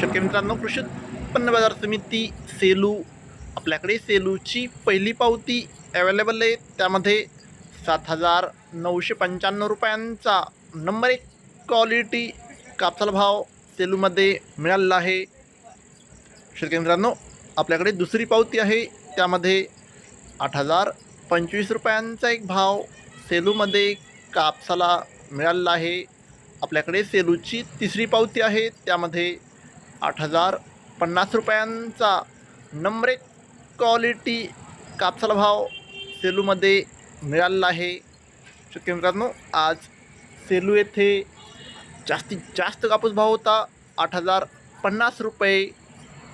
शेतकरी मित्रांनो कृषी उत्पन्न बाजार समिती सेलू आपल्याकडे सेलूची पहिली पावती अवेलेबल आहे. त्यामध्ये सात हजार नऊशे पंच्याण्णव रुपयांचा नंबर एक क्वालिटी कापसाला भाव सेलूमध्ये मिळालेला आहे. शेतकरी मित्रांनो आपल्याकडे दुसरी पावती आहे. त्यामध्ये आठ हजार पंचवीस रुपयांचा एक भाव सेलूमध्ये कापसाला मिळालेला आहे. आपल्याकडे सेलूची तिसरी पावती आहे. त्यामध्ये आठ हजार पन्नास रुपयांचा नंबरे क्वालिटी कापसाला भाव सेलूमध्ये मिळालेला आहे. शक्य मित्रांनो आज सेलू येथे जास्तीत जास्त कापूस भाव होता. आठ हजार पन्नास रुपये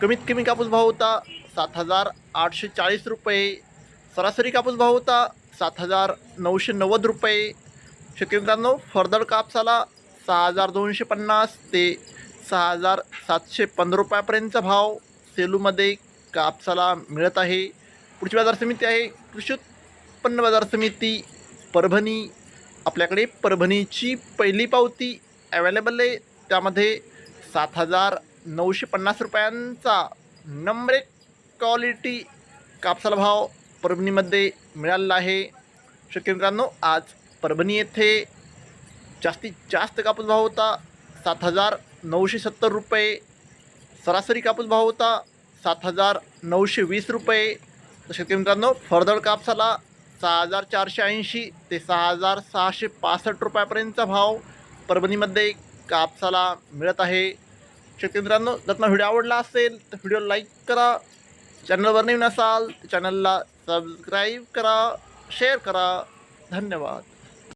कमीत कमी कापूस भाव होता. सात हजार आठशे चाळीस रुपये सरासरी कापूस भाव होता. सात हजार नऊशे नव्वद रुपये. शक्य मित्रांनो फर्दर कापसाला सहा हजार दोनशे पन्नास ते सहा हजार सातशे पंधरा रुपयापर्यंतचा भाव सेलूमध्ये कापसाला मिळत आहे. पुढची बाजार समिती आहे कृषी उत्पन्न बाजार समिती परभणी. आपल्याकडे परभणीची पहिली पावती अवेलेबल आहे. त्यामध्ये सात हजार नऊशे पन्नास रुपयांचा नंबर एक क्वालिटी कापसाला भाव परभणीमध्ये मिळालेला आहे. शेतकरी मित्रांनो आज परभणी येथे जास्तीत जास्त कापूस भाव होता. सात हजार नऊशे सत्तर रुपये. सरासरी कापूस भाव होता सात हजार नऊशे वीस रुपये. तर शेतकरी मित्रांनो फरदळ कापसाला सहा हजार चारशे ऐंशी ते सहा हजार सहाशे पासष्ट रुपयापर्यंतचा भाव परभणीमध्ये कापसाला मिळत आहे. शेतकरी मित्रांनो जर तुम्हाला व्हिडिओ आवडला असेल तर व्हिडिओ लाईक करा. चॅनलवर नवीन असाल तर चॅनलला सबस्क्राईब करा शेअर करा. धन्यवाद.